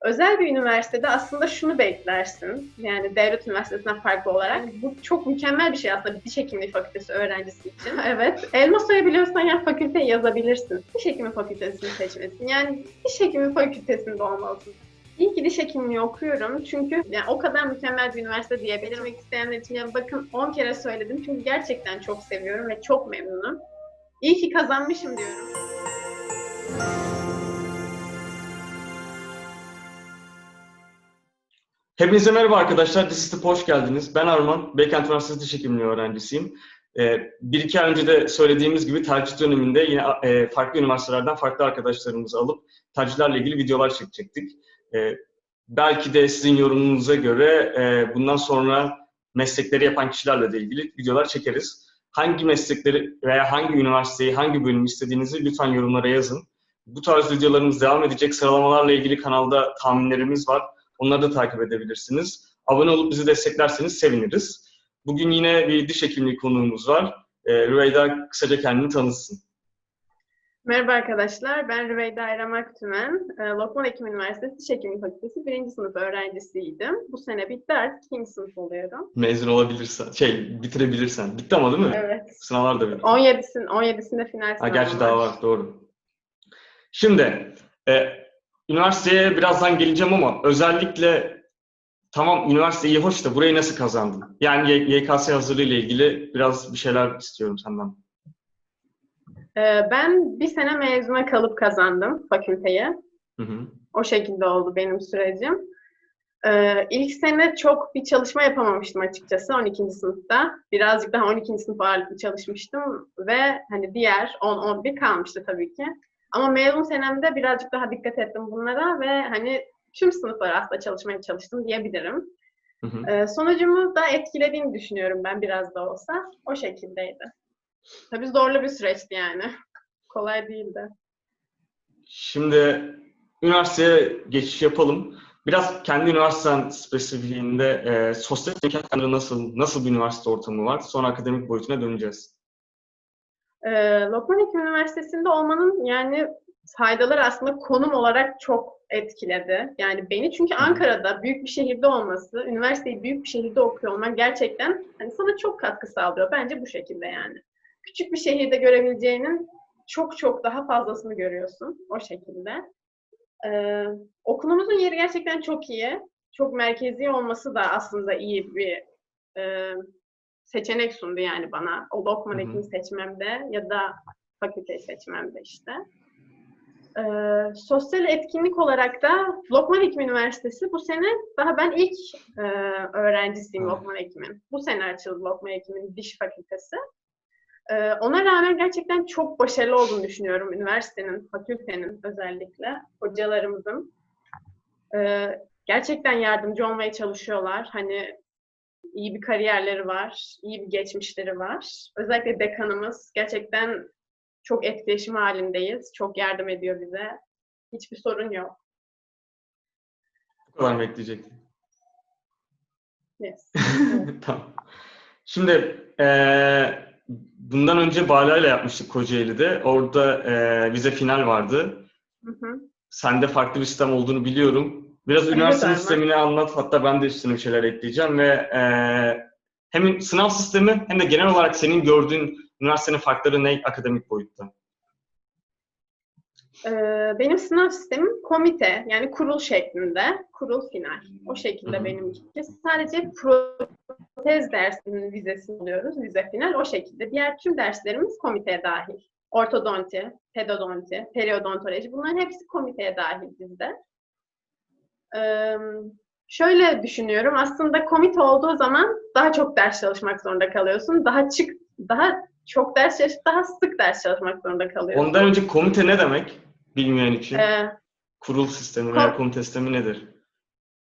Özel bir üniversitede aslında şunu beklersin. Yani devlet üniversitesinden farklı olarak. Bu çok mükemmel bir şey aslında bir diş hekimliği fakültesi öğrencisi için. evet. Elma soyabiliyorsan ya fakülteyi yazabilirsin. Diş hekimi fakültesini seçmesin. Yani diş hekimi fakültesinde olmalısın. İyi ki diş hekimliği okuyorum çünkü yani o kadar mükemmel bir üniversite diyebilirim isteyenler için. Yani bakın 10 kere söyledim çünkü gerçekten çok seviyorum ve çok memnunum. İyi ki kazanmışım diyorum. Hepinize merhaba arkadaşlar. Disistip'e hoş geldiniz. Ben Arman. Beykent Üniversitesi Diş Hekimliği öğrencisiyim. Ee, bir iki ay önce de söylediğimiz gibi tercih döneminde yine e, farklı üniversitelerden farklı arkadaşlarımızı alıp tercihlerle ilgili videolar çekecektik. Ee, belki de sizin yorumunuza göre e, bundan sonra meslekleri yapan kişilerle de ilgili videolar çekeriz. Hangi meslekleri veya hangi üniversiteyi, hangi bölümü istediğinizi lütfen yorumlara yazın. Bu tarz videolarımız devam edecek. Sıralamalarla ilgili kanalda tahminlerimiz var. Onları da takip edebilirsiniz. Abone olup bizi desteklerseniz seviniriz. Bugün yine bir diş hekimliği konuğumuz var. Ee, Rüveyda kısaca kendini tanıtsın. Merhaba arkadaşlar, ben Rüveyda Eram Aktümen. Ee, Lokman Hekim Üniversitesi Diş Hekimliği Fakültesi 1. sınıf öğrencisiydim. Bu sene bitti artık 2. sınıf oluyorum. Mezun olabilirsen, şey bitirebilirsen. Bitti ama değil mi? Evet. Sınavlar da bitti. 17'sin, 17'sinde final Ha, sınavı gerçi daha var, doğru. Şimdi, e, üniversiteye birazdan geleceğim ama özellikle tamam üniversite iyi hoş da burayı nasıl kazandın? Yani YKS hazırlığı ile ilgili biraz bir şeyler istiyorum senden. Ee, ben bir sene mezuna kalıp kazandım fakülteyi. Hı hı. O şekilde oldu benim sürecim. Ee, ilk sene çok bir çalışma yapamamıştım açıkçası 12. sınıfta. Birazcık daha 12. sınıf ağırlıklı çalışmıştım ve hani diğer 10-11 kalmıştı tabii ki. Ama mezun senemde birazcık daha dikkat ettim bunlara ve hani tüm sınıflar aslında çalışmaya çalıştım diyebilirim. Hı hı. Ee, sonucumu da etkilediğini düşünüyorum ben biraz da olsa. O şekildeydi. Tabii zorlu bir süreçti yani. Kolay değildi. Şimdi üniversiteye geçiş yapalım. Biraz kendi üniversiten spesifiğinde e, sosyal imkanları nasıl, nasıl bir üniversite ortamı var? Sonra akademik boyutuna döneceğiz. Ee, Lokman Hekim Üniversitesi'nde olmanın yani faydaları aslında konum olarak çok etkiledi. Yani beni çünkü Ankara'da büyük bir şehirde olması, üniversiteyi büyük bir şehirde okuyor olmak gerçekten hani sana çok katkı sağlıyor. Bence bu şekilde yani. Küçük bir şehirde görebileceğinin çok çok daha fazlasını görüyorsun o şekilde. Ee, okulumuzun yeri gerçekten çok iyi. Çok merkezi olması da aslında iyi bir e, seçenek sundu yani bana. O Lokman Hı hı. Hekim seçmemde ya da fakülteyi seçmemde işte. Ee, sosyal etkinlik olarak da Lokman Hekim Üniversitesi bu sene daha ben ilk e, öğrencisiyim. Lokman Hekim'in. Bu sene açıldı Lokman Hekim'in diş fakültesi. Ee, ona rağmen gerçekten çok başarılı olduğunu düşünüyorum üniversitenin, fakültenin özellikle, hocalarımızın. Ee, gerçekten yardımcı olmaya çalışıyorlar. Hani iyi bir kariyerleri var, iyi bir geçmişleri var. Özellikle dekanımız gerçekten çok etkileşim halindeyiz. Çok yardım ediyor bize. Hiçbir sorun yok. Bu kadar mı ekleyecektin? Yes. tamam. Şimdi eee, bundan önce Bala'yla yapmıştık Kocaeli'de. Orada eee, vize final vardı. Hı hı. Sende farklı bir sistem olduğunu biliyorum. Biraz Evet, üniversite Arman. sistemini anlat. Hatta ben de üstüne bir şeyler ekleyeceğim ve eee, hem sınav sistemi hem de genel olarak senin gördüğün üniversitenin farkları ne akademik boyutta? Ee, benim sınav sistemim komite, yani kurul şeklinde. Kurul final. O şekilde Hı hı. benimki. Sadece protez dersinin vizesini alıyoruz. Vize final o şekilde. Diğer tüm derslerimiz komiteye dahil. Ortodonti, pedodonti, periodontoloji bunların hepsi komiteye dahil bizde. Ee, şöyle düşünüyorum. Aslında komite olduğu zaman daha çok ders çalışmak zorunda kalıyorsun. Daha çık daha çok ders çalış, daha sık ders çalışmak zorunda kalıyorsun. Ondan önce komite ne demek? Bilmeyen için. Ee, Kurul sistemi kom- veya komite sistemi nedir?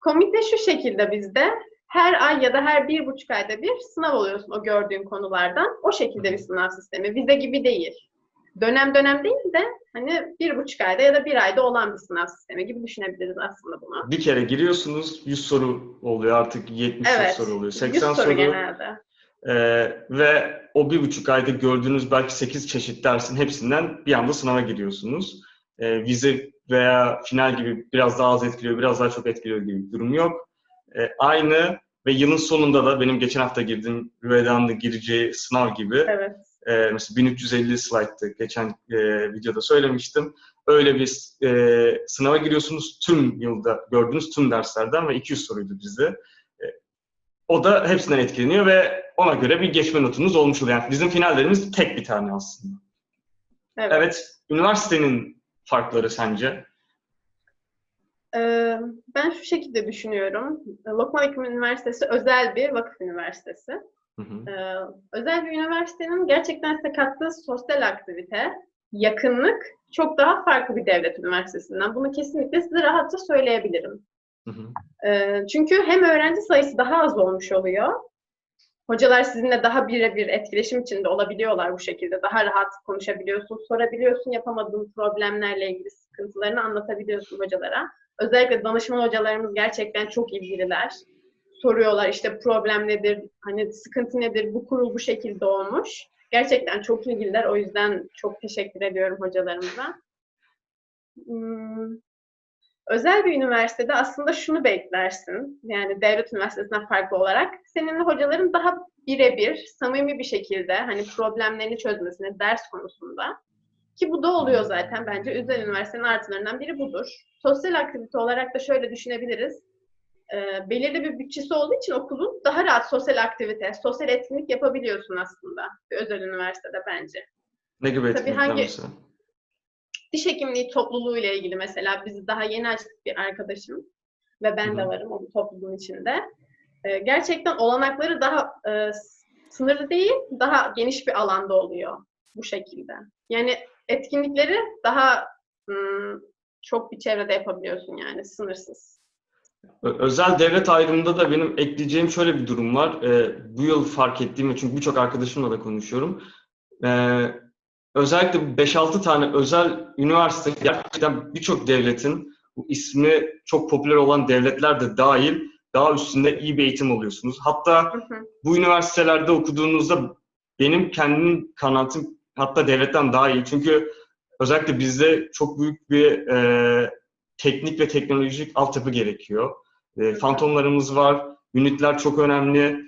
Komite şu şekilde bizde. Her ay ya da her bir buçuk ayda bir sınav oluyorsun o gördüğün konulardan. O şekilde bir sınav sistemi. Vize gibi değil. Dönem dönem değil de hani bir buçuk ayda ya da bir ayda olan bir sınav sistemi gibi düşünebiliriz aslında bunu. Bir kere giriyorsunuz 100 soru oluyor artık 70 Evet. soru oluyor. 100 80 soru soru genelde. Ee, ve o bir buçuk ayda gördüğünüz belki 8 çeşit dersin hepsinden bir anda sınava giriyorsunuz. Ee, vize veya final gibi biraz daha az etkiliyor, biraz daha çok etkiliyor gibi bir durum yok. E, aynı ve yılın sonunda da benim geçen hafta girdiğim Rüveda'nın gireceği sınav gibi Evet. E, mesela 1350 slide'tı. Geçen e, videoda söylemiştim. Öyle bir e, sınava giriyorsunuz tüm yılda gördüğünüz tüm derslerden ve 200 soruydu bizde. E, o da hepsinden etkileniyor ve ona göre bir geçme notunuz olmuş oluyor. Yani bizim finallerimiz tek bir tane aslında. Evet. Evet, üniversitenin farkları sence? Ee, ben şu şekilde düşünüyorum. Lokman Hekim Üniversitesi özel bir vakıf üniversitesi. Hı hı. Ee, özel bir üniversitenin gerçekten size kattığı sosyal aktivite, yakınlık çok daha farklı bir devlet üniversitesinden. Bunu kesinlikle size rahatça söyleyebilirim. Hı hı. Ee, çünkü hem öğrenci sayısı daha az olmuş oluyor. Hocalar sizinle daha birebir etkileşim içinde olabiliyorlar bu şekilde. Daha rahat konuşabiliyorsun, sorabiliyorsun, yapamadığın problemlerle ilgili sıkıntılarını anlatabiliyorsun hocalara. Özellikle danışman hocalarımız gerçekten çok ilgililer. Soruyorlar işte problem nedir, hani sıkıntı nedir, bu kurul bu şekilde olmuş. Gerçekten çok ilgililer. O yüzden çok teşekkür ediyorum hocalarımıza. Hmm, özel bir üniversitede aslında şunu beklersin. Yani devlet üniversitesinden farklı olarak seninle hocaların daha birebir, samimi bir şekilde hani problemlerini çözmesine ders konusunda ki bu da oluyor zaten bence özel üniversitenin artılarından biri budur. Sosyal aktivite olarak da şöyle düşünebiliriz. Ee, belirli bir bütçesi olduğu için okulun daha rahat sosyal aktivite, sosyal etkinlik yapabiliyorsun aslında bir özel üniversitede bence. Ne gibi Tabii etkinlikler hangi- mesela? diş hekimliği topluluğu ile ilgili mesela bizi daha yeni açtık bir arkadaşım ve ben Hı de varım o topluluğun içinde. Ee, gerçekten olanakları daha e, sınırlı değil, daha geniş bir alanda oluyor bu şekilde. Yani etkinlikleri daha ım, çok bir çevrede yapabiliyorsun yani sınırsız. Özel devlet ayrımında da benim ekleyeceğim şöyle bir durum var. Ee, bu yıl fark ettiğim, çünkü birçok arkadaşımla da konuşuyorum. Ee, özellikle 5-6 tane özel üniversite gerçekten birçok devletin bu ismi çok popüler olan devletler de dahil daha üstünde iyi bir eğitim alıyorsunuz. Hatta Hı hı. bu üniversitelerde okuduğunuzda benim kendim kanaatim hatta devletten daha iyi. Çünkü özellikle bizde çok büyük bir e, teknik ve teknolojik altyapı gerekiyor. E, fantomlarımız var, ünitler çok önemli.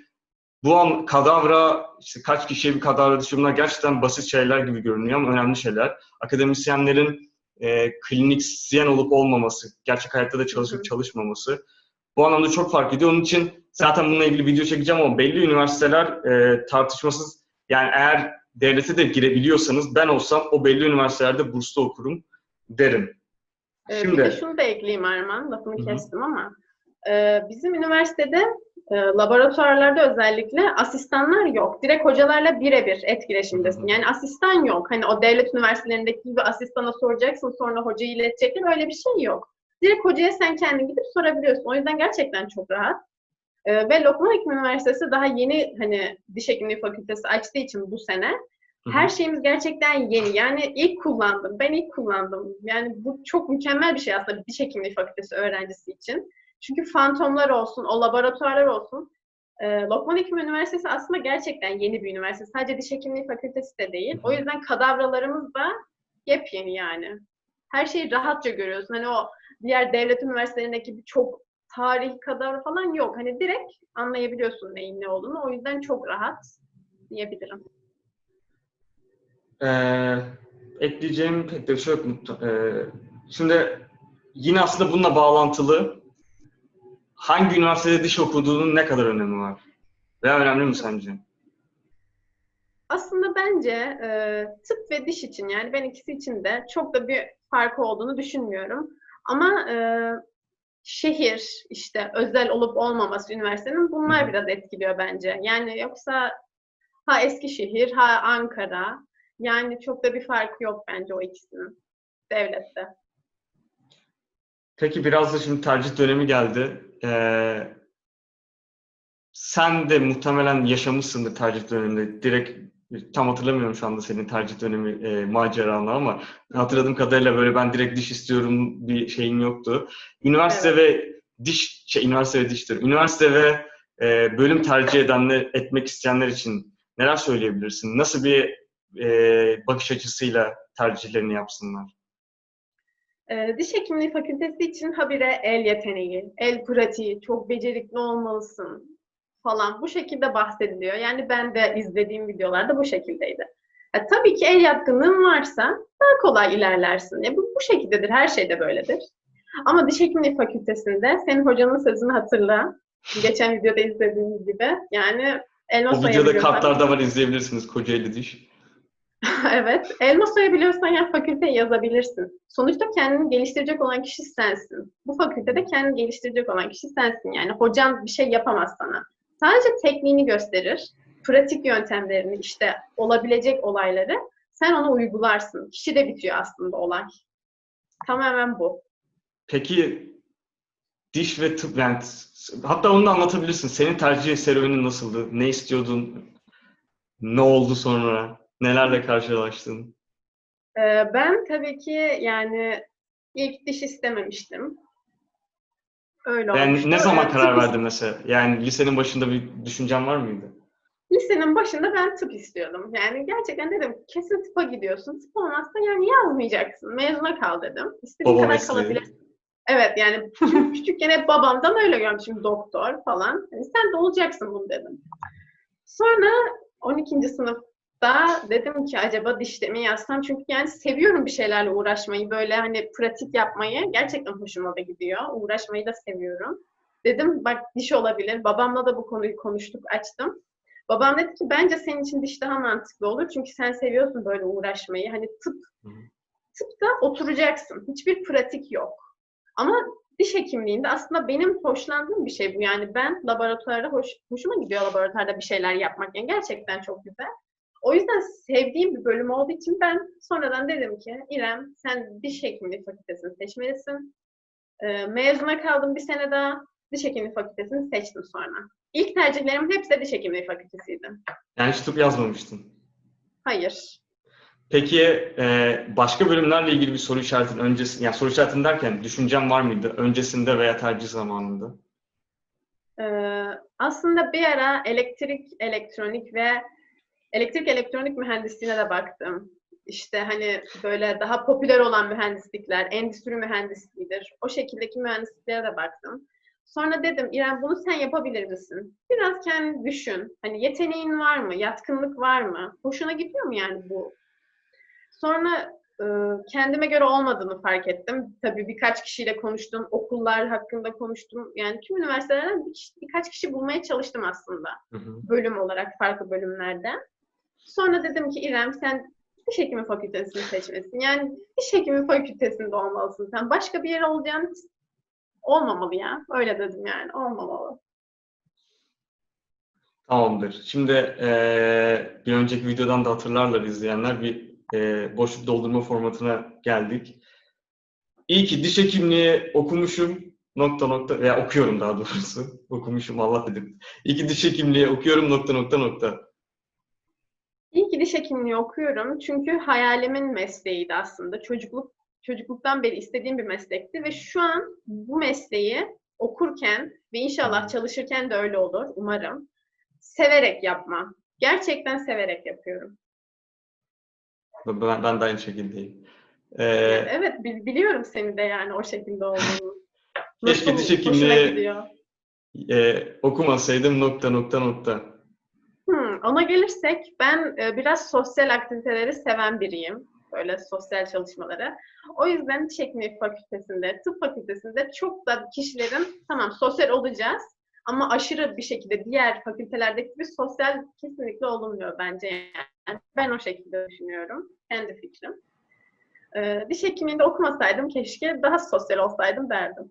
Bu an kadavra, işte kaç kişiye bir kadavra bunlar gerçekten basit şeyler gibi görünüyor ama önemli şeyler. Akademisyenlerin e, klinisyen olup olmaması, gerçek hayatta da çalışıp çalışmaması bu anlamda çok fark ediyor. Onun için zaten bununla ilgili video çekeceğim ama belli üniversiteler e, tartışmasız yani eğer devlete de girebiliyorsanız ben olsam o belli üniversitelerde burslu okurum derim. Ee, Şimdi- Bir de şunu da ekleyeyim Arman, lafını Hı hı. kestim ama e, bizim üniversitede e, laboratuvarlarda özellikle asistanlar yok. Direkt hocalarla birebir etkileşimdesin. Yani asistan yok. Hani o devlet üniversitelerindeki gibi asistana soracaksın sonra hocayı iletecekler öyle bir şey yok. Direkt hocaya sen kendin gidip sorabiliyorsun. O yüzden gerçekten çok rahat. E, ve Lokman Hekim Üniversitesi daha yeni hani diş hekimliği fakültesi açtığı için bu sene Her şeyimiz gerçekten yeni. Yani ilk kullandım. Ben ilk kullandım. Yani bu çok mükemmel bir şey aslında diş hekimliği fakültesi öğrencisi için. Çünkü fantomlar olsun, o laboratuvarlar olsun. Ee, Lokman Hekim Üniversitesi aslında gerçekten yeni bir üniversite. Sadece diş hekimliği fakültesi de değil. O yüzden kadavralarımız da yepyeni yani. Her şeyi rahatça görüyorsun. Hani o diğer devlet üniversitelerindeki bir çok tarihi kadavra falan yok. Hani direkt anlayabiliyorsun neyin ne olduğunu. O yüzden çok rahat diyebilirim. Ee, ekleyeceğim pek de bir şey yok. Ee, şimdi yine aslında bununla bağlantılı hangi üniversitede diş okuduğunun ne kadar önemi var? Veya önemli mi sence? Aslında bence e, tıp ve diş için yani ben ikisi için de çok da bir farkı olduğunu düşünmüyorum. Ama e, şehir işte özel olup olmaması üniversitenin bunlar biraz etkiliyor bence. Yani yoksa ha Eskişehir ha Ankara yani çok da bir farkı yok bence o ikisinin devlette. Peki biraz da şimdi tercih dönemi geldi. Ee, sen de muhtemelen yaşamışsındır tercih döneminde. Direkt tam hatırlamıyorum şu anda senin tercih dönemi e, maceranı ama hatırladığım kadarıyla böyle ben direkt diş istiyorum bir şeyin yoktu. Üniversite ve diş, şey üniversite ve diştir. Üniversite ve e, bölüm tercih edenler, etmek isteyenler için neler söyleyebilirsin? Nasıl bir e, bakış açısıyla tercihlerini yapsınlar? Ee, diş hekimliği fakültesi için habire el yeteneği, el pratiği, çok becerikli olmalısın falan bu şekilde bahsediliyor. Yani ben de izlediğim videolarda bu şekildeydi. Ya, tabii ki el yatkınlığın varsa daha kolay ilerlersin. Ya, bu, bu şekildedir, her şeyde böyledir. Ama diş hekimliği fakültesinde senin hocanın sözünü hatırla. Geçen videoda izlediğimiz gibi. Yani elma O videoda kartlarda var izleyebilirsiniz Kocaeli diş. evet. Elma soyabiliyorsan ya fakülteye yazabilirsin. Sonuçta kendini geliştirecek olan kişi sensin. Bu fakültede kendini geliştirecek olan kişi sensin. Yani hocan bir şey yapamaz sana. Sadece tekniğini gösterir. Pratik yöntemlerini, işte olabilecek olayları sen onu uygularsın. Kişi de bitiyor aslında olay. Tamamen bu. Peki diş ve tıp yani hatta onu da anlatabilirsin. Senin tercih serüvenin nasıldı? Ne istiyordun? Ne oldu sonra? Nelerle karşılaştın? Ee, ben tabii ki yani ilk diş istememiştim. Öyle Yani olmuştu. ne zaman Tıp karar verdin mesela? Yani lisenin başında bir düşüncen var mıydı? Lisenin başında ben tıp istiyordum. Yani gerçekten dedim kesin tıpa gidiyorsun. Tıp olmazsa yani yazmayacaksın. Mezuna kal dedim. İstediğin Baba kadar mesleği. kalabilirsin. Evet yani küçük- küçükken hep babamdan öyle görmüşüm doktor falan. Yani sen de olacaksın bunu dedim. Sonra 12. sınıfta dedim ki acaba dişte mi yazsam? Çünkü yani seviyorum bir şeylerle uğraşmayı. Böyle hani pratik yapmayı gerçekten hoşuma da gidiyor. Uğraşmayı da seviyorum. Dedim bak diş olabilir. Babamla da bu konuyu konuştuk, açtım. Babam dedi ki bence senin için diş daha mantıklı olur. Çünkü sen seviyorsun böyle uğraşmayı. Hani tıp, tıpta oturacaksın. Hiçbir pratik yok. Ama diş hekimliğinde aslında benim hoşlandığım bir şey bu. Yani ben laboratuvarda hoş, hoşuma gidiyor laboratuvarda bir şeyler yapmak. Yani gerçekten çok güzel. O yüzden sevdiğim bir bölüm olduğu için ben sonradan dedim ki İrem sen diş hekimliği fakültesini seçmelisin. Ee, mezuna kaldım bir sene daha. Diş hekimliği fakültesini seçtim sonra. İlk tercihlerimin hepsi de diş hekimliği fakültesiydi. Yani hiç tıp yazmamıştın. Hayır. Peki e, başka bölümlerle ilgili bir soru işaretin öncesi, yani soru işaretin derken düşüncen var mıydı öncesinde veya tercih zamanında? Ee, aslında bir ara elektrik, elektronik ve elektrik elektronik mühendisliğine de baktım. İşte hani böyle daha popüler olan mühendislikler, endüstri mühendisliğidir. O şekildeki mühendisliklere de baktım. Sonra dedim İrem bunu sen yapabilir misin? Biraz kendini düşün. Hani yeteneğin var mı? Yatkınlık var mı? Hoşuna gidiyor mu yani bu? Sonra e, kendime göre olmadığını fark ettim. Tabii birkaç kişiyle konuştum, okullar hakkında konuştum. Yani tüm üniversitelerden bir birkaç kişi bulmaya çalıştım aslında Hı hı. bölüm olarak farklı bölümlerden. Sonra dedim ki İrem sen diş hekimi fakültesini seçmesin. Yani diş hekimi fakültesinde olmalısın sen. Başka bir yer olacağın olmamalı ya. Öyle dedim yani. Olmamalı. Tamamdır. Şimdi e, bir önceki videodan da hatırlarlar izleyenler bir e, boşluk doldurma formatına geldik. İyi ki diş hekimliği okumuşum nokta nokta veya okuyorum daha doğrusu. Okumuşum Allah dedim. İyi ki diş hekimliği okuyorum nokta nokta nokta. Diş hekimliği okuyorum. Çünkü hayalimin mesleğiydi aslında. Çocukluk çocukluktan beri istediğim bir meslekti ve şu an bu mesleği okurken ve inşallah çalışırken de öyle olur umarım. Severek yapma. Gerçekten severek yapıyorum. Ben, ben de aynı şekildeyim. E, Yani evet bil- biliyorum seni de yani o şekilde olduğunu. Keşke diş hekimliği- e, okumasaydım nokta nokta nokta. Ona gelirsek ben e, biraz sosyal aktiviteleri seven biriyim. Böyle sosyal çalışmaları. O yüzden diş hekimliği fakültesinde, tıp fakültesinde çok da kişilerin tamam sosyal olacağız ama aşırı bir şekilde diğer fakültelerdeki gibi sosyal kesinlikle olunmuyor bence yani. Ben o şekilde düşünüyorum. Kendi fikrim. E, diş hekimliğinde okumasaydım keşke daha sosyal olsaydım derdim.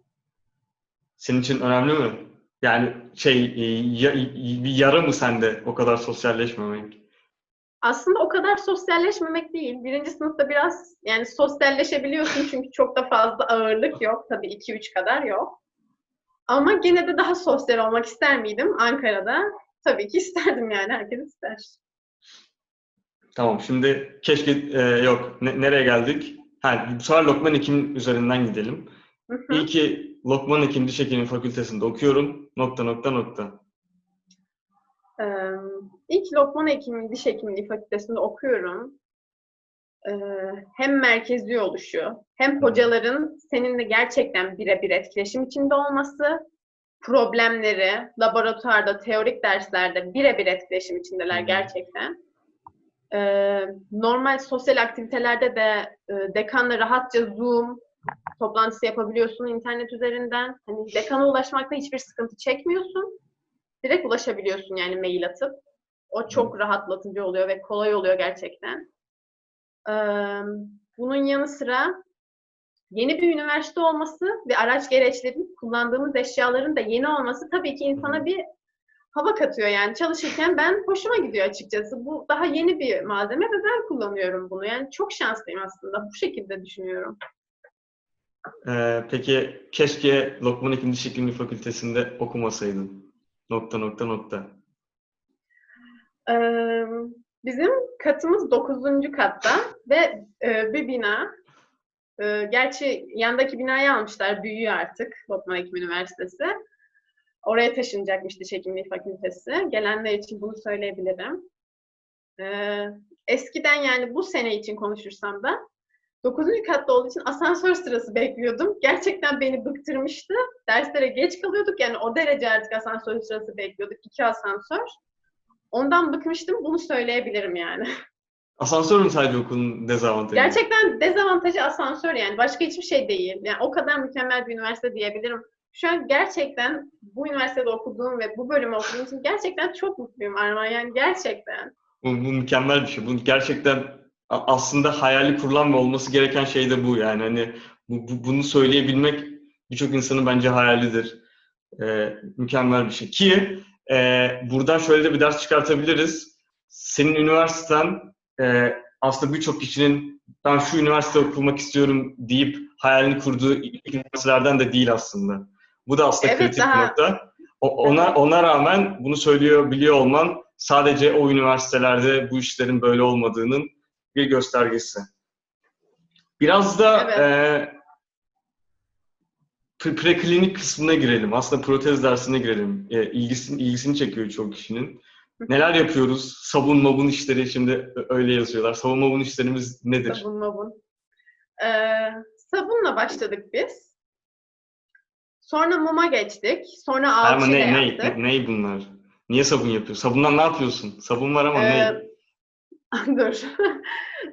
Senin için önemli mi? Yani şey e, bir yara mı sende o kadar sosyalleşmemek? Aslında o kadar sosyalleşmemek değil. Birinci sınıfta biraz yani sosyalleşebiliyorsun çünkü çok da fazla ağırlık yok. Tabii 2-3 kadar yok. Ama gene de daha sosyal olmak ister miydim Ankara'da? Tabii ki isterdim yani. Herkes ister. Tamam şimdi keşke e, yok ne- nereye geldik? Ha, bu sefer Lokman Hekim üzerinden gidelim. Hı hı. İyi ki Lokman Hekim Diş Hekimliği Fakültesinde okuyorum. Nokta nokta nokta. Ee, ilk Lokman Hekimliği, Diş Hekimliği Fakültesinde okuyorum. e, hem merkezi oluşu, hem hocaların seninle gerçekten birebir etkileşim içinde olması, problemleri laboratuvarda, teorik derslerde birebir etkileşim içindeler gerçekten. E, normal sosyal aktivitelerde de e, dekanla rahatça Zoom toplantısı yapabiliyorsun internet üzerinden. Hani dekana ulaşmakta hiçbir sıkıntı çekmiyorsun. Direkt ulaşabiliyorsun yani mail atıp. O çok rahatlatıcı oluyor ve kolay oluyor gerçekten. Ee, bunun yanı sıra yeni bir üniversite olması ve araç gereçlerin, kullandığımız eşyaların da yeni olması tabii ki insana bir hava katıyor yani. Çalışırken ben hoşuma gidiyor açıkçası. Bu daha yeni bir malzeme ve ben kullanıyorum bunu. Yani çok şanslıyım aslında. Bu şekilde düşünüyorum. Ee, peki keşke Lokman İkinci Diş Hekimliği Fakültesi'nde okumasaydın. Nokta nokta nokta. Ee, bizim katımız 9. katta ve e, bir bina. E, gerçi yandaki binayı almışlar, büyüyor artık Lokman Hekim Üniversitesi. Oraya taşınacakmış Diş Hekimliği Fakültesi. Gelenler için bunu söyleyebilirim. Ee, eskiden yani bu sene için konuşursam da 9. katta olduğu için asansör sırası bekliyordum. Gerçekten beni bıktırmıştı. Derslere geç kalıyorduk. Yani o derece artık asansör sırası bekliyorduk. iki asansör. Ondan bıkmıştım. Bunu söyleyebilirim yani. Asansör mü sadece okulun dezavantajı? Gerçekten dezavantajı asansör yani. Başka hiçbir şey değil. Yani o kadar mükemmel bir üniversite diyebilirim. Şu an gerçekten bu üniversitede okuduğum ve bu bölümü okuduğum için gerçekten çok mutluyum Arman. Yani gerçekten. Bu, bu mükemmel bir şey. Bu gerçekten aslında hayali kurulan ve olması gereken şey de bu yani. Hani bu, bu- bunu söyleyebilmek birçok insanın bence hayalidir. Ee, mükemmel bir şey. Ki e, buradan şöyle de bir ders çıkartabiliriz. Senin üniversiten e, aslında birçok kişinin ben şu üniversite okumak istiyorum deyip hayalini kurduğu üniversitelerden de değil aslında. Bu da aslında Evet, kritik daha- nokta. O- ona ona rağmen bunu söylüyor biliyor olman sadece o üniversitelerde bu işlerin böyle olmadığının bir göstergesi. Biraz da Evet. e, pre- preklinik kısmına girelim. Aslında protez dersine girelim. E, ilgisini, ilgisini çekiyor çok kişinin. Neler yapıyoruz? Sabun mabun işleri şimdi öyle yazıyorlar. Sabun mabun işlerimiz nedir? Sabun mabun. Ee, sabunla başladık biz. Sonra muma geçtik. Sonra alçıyla ne, ne, yaptık. ne, ne bunlar? Niye sabun yapıyorsun? Sabundan ne yapıyorsun? Sabun var ama Ee, ne? Dur.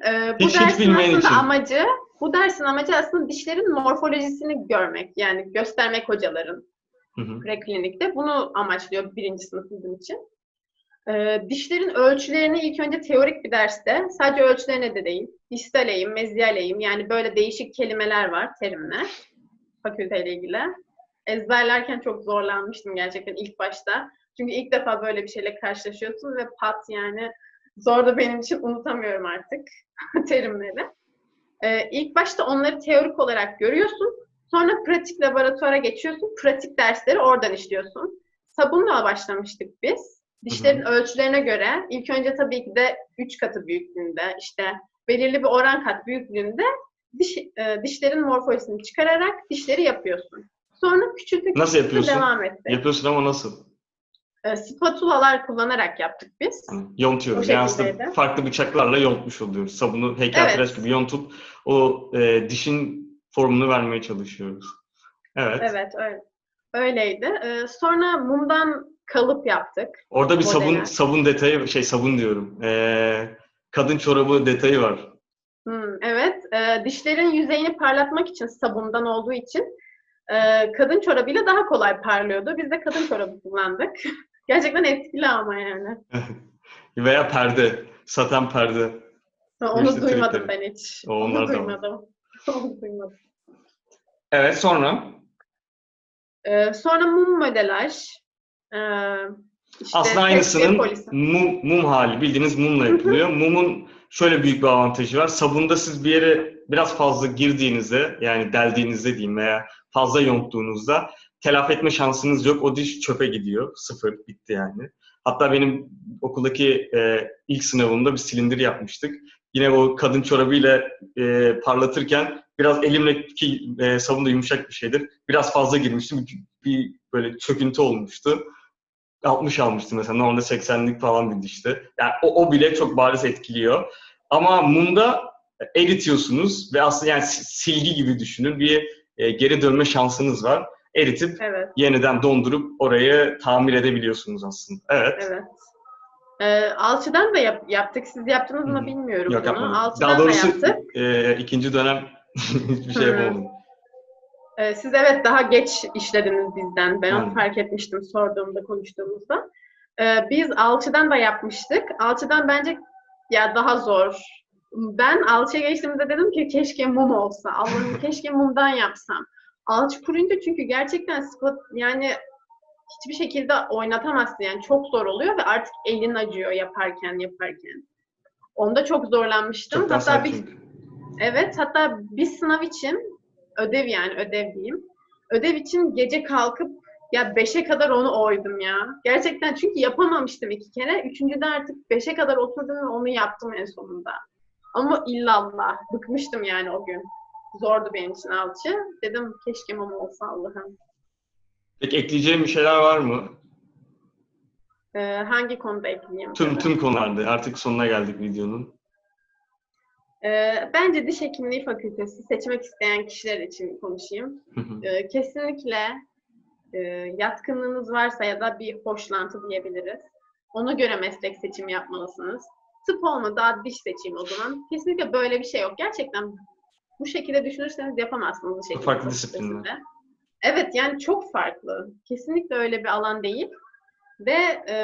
Ee, bu Hiç- hiç dersin bilmeyen aslında için. amacı, bu dersin amacı aslında dişlerin morfolojisini görmek. Yani göstermek hocaların Hı hı. preklinikte. Bunu amaçlıyor birinci sınıf bizim için. Ee, dişlerin ölçülerini ilk önce teorik bir derste, sadece ölçülerine de değil, distal eğim, meziyal eğim, yani böyle değişik kelimeler var, terimler fakülteyle ilgili. Ezberlerken çok zorlanmıştım gerçekten ilk başta. Çünkü ilk defa böyle bir şeyle karşılaşıyorsun ve pat yani zor da benim için unutamıyorum artık terimleri. Ee, ilk başta onları teorik olarak görüyorsun. Sonra pratik laboratuvara geçiyorsun. Pratik dersleri oradan işliyorsun. Sabunla başlamıştık biz. Dişlerin ölçülerine göre ilk önce tabii ki de 3 katı büyüklüğünde işte belirli bir oran kat büyüklüğünde diş, e, dişlerin morfolojisini çıkararak dişleri yapıyorsun. Sonra küçültük Nasıl yapıyorsun? devam etti. Yapıyorsun ama nasıl? E, spatulalar kullanarak yaptık biz. Yontuyoruz. Yani aslında farklı bıçaklarla yontmuş oluyoruz. Sabunu heykeltıraş Evet. gibi yontup o e, dişin formunu vermeye çalışıyoruz. Evet. Evet, öyle. Öyleydi. E, sonra mumdan kalıp yaptık. Orada bir sabun Modeller. sabun detayı şey sabun diyorum. E, kadın çorabı detayı var. Hmm, evet. E, dişlerin yüzeyini parlatmak için sabundan olduğu için e, kadın çorabıyla daha kolay parlıyordu. Biz de kadın çorabı kullandık. Gerçekten etkili ama yani. Veya perde. Saten perde. Onu İşte duymadım trikleri. ben hiç. O, Onu onlar duymadım. Onu duymadım. Evet sonra E, sonra mum modelaj. E, işte aslında aynısının mum, mum hali bildiğiniz mumla yapılıyor. Mumun şöyle büyük bir avantajı var. Sabunda siz bir yere biraz fazla girdiğinizde yani deldiğinizde diyeyim veya fazla yonttuğunuzda telafi etme şansınız yok. O diş çöpe gidiyor. Sıfır. Bitti yani. Hatta benim okuldaki e, ilk sınavımda bir silindir yapmıştık. Yine o kadın çorabıyla e, parlatırken biraz elimle ki e, sabun da yumuşak bir şeydir. Biraz fazla girmiştim. Bir, bir böyle çöküntü olmuştu. 60 almıştım mesela. Normalde 80'lik falan bir dişti. Yani o, o bile çok bariz etkiliyor. Ama mumda eritiyorsunuz ve aslında yani si- silgi gibi düşünün bir e, geri dönme şansınız var. Eritip Evet, yeniden dondurup orayı tamir edebiliyorsunuz aslında. Evet. evet. Ee, alçıdan da yap- yaptık. Siz yaptınız mı bilmiyorum Yok bunu. yapmadım. Alçıdan Daha da doğrusu yaptık. e, ikinci dönem hiçbir şey yapamadım. Ee, siz evet daha geç işlediniz bizden. Ben onu Aynen. fark etmiştim sorduğumda, konuştuğumuzda. Ee, biz alçıdan da yapmıştık. Alçıdan bence ya daha zor. Ben alçıya geçtiğimde dedim ki keşke mum olsa. Allah'ım keşke mumdan yapsam. Alçı kuruyunca çünkü gerçekten spot yani hiçbir şekilde oynatamazsın yani çok zor oluyor ve artık elin acıyor yaparken yaparken. Onda çok zorlanmıştım. Çok hatta bir. Evet, hatta bir sınav için ödev yani ödev diyeyim. Ödev için gece kalkıp ya 5'e kadar onu oydum ya. Gerçekten çünkü yapamamıştım iki kere. Üçüncüde artık 5'e kadar oturdum ve onu yaptım en sonunda. Ama illallah. Bıkmıştım yani o gün. Zordu benim için alçı. Dedim keşke mama olsa Allah'ım. Peki ekleyeceğim bir şeyler var mı? Ee, hangi konuda ekleyeyim? Tüm tüm konularda. Artık sonuna geldik videonun. Ee, bence diş hekimliği fakültesi seçmek isteyen kişiler için konuşayım. Ee, kesinlikle e, yatkınlığınız varsa ya da bir hoşlantı diyebiliriz. Ona göre meslek seçimi yapmalısınız. Tıp olmadı, daha diş seçeyim o zaman. Kesinlikle böyle bir şey yok. Gerçekten bu şekilde düşünürseniz yapamazsınız diş hekimliği Farklı disiplinler. Evet yani çok farklı. Kesinlikle öyle bir alan değil. Ve e,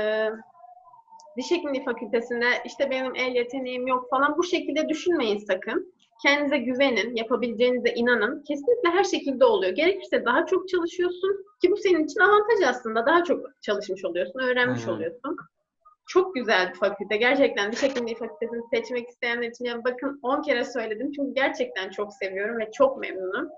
diş hekimliği fakültesinde işte benim el yeteneğim yok falan bu şekilde düşünmeyin sakın. Kendinize güvenin, yapabileceğinize inanın. Kesinlikle her şekilde oluyor. Gerekirse daha çok çalışıyorsun ki bu senin için avantaj aslında. Daha çok çalışmış oluyorsun, öğrenmiş Aynen. oluyorsun. Çok güzel bir fakülte. Gerçekten diş hekimliği fakültesini seçmek isteyenler için yani bakın 10 kere söyledim çünkü gerçekten çok seviyorum ve çok memnunum.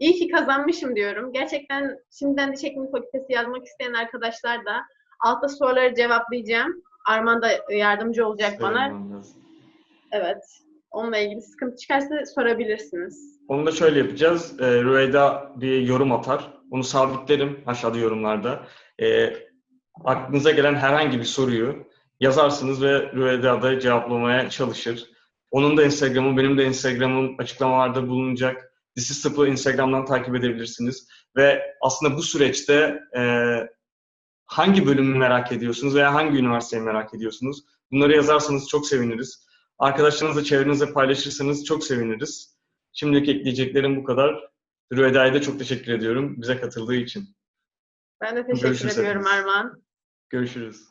İyi ki kazanmışım diyorum. Gerçekten şimdiden diş hekimliği fakültesi yazmak isteyen arkadaşlar da altta soruları cevaplayacağım. Arman da yardımcı olacak bana. Söylemem lazım. Evet. Onunla ilgili sıkıntı çıkarsa sorabilirsiniz. Onu da şöyle yapacağız. E, Rüveyda bir yorum atar. Onu sabitlerim aşağıda yorumlarda. E, aklınıza gelen herhangi bir soruyu yazarsınız ve Rüveyda da cevaplamaya çalışır. Onun da Instagram'ı, benim de Instagram'ım açıklamalarda bulunacak. This is Tıp'ı Instagram'dan takip edebilirsiniz. Ve aslında bu süreçte e, hangi bölümü merak ediyorsunuz veya hangi üniversiteyi merak ediyorsunuz? Bunları yazarsanız çok seviniriz. Arkadaşlarınızla, çevrenizle paylaşırsanız çok seviniriz. Şimdilik ekleyeceklerim bu kadar. Rüveda'ya da çok teşekkür ediyorum bize katıldığı için. Ben de teşekkür Görüşürüz ediyorum hepiniz. Arman. Görüşürüz.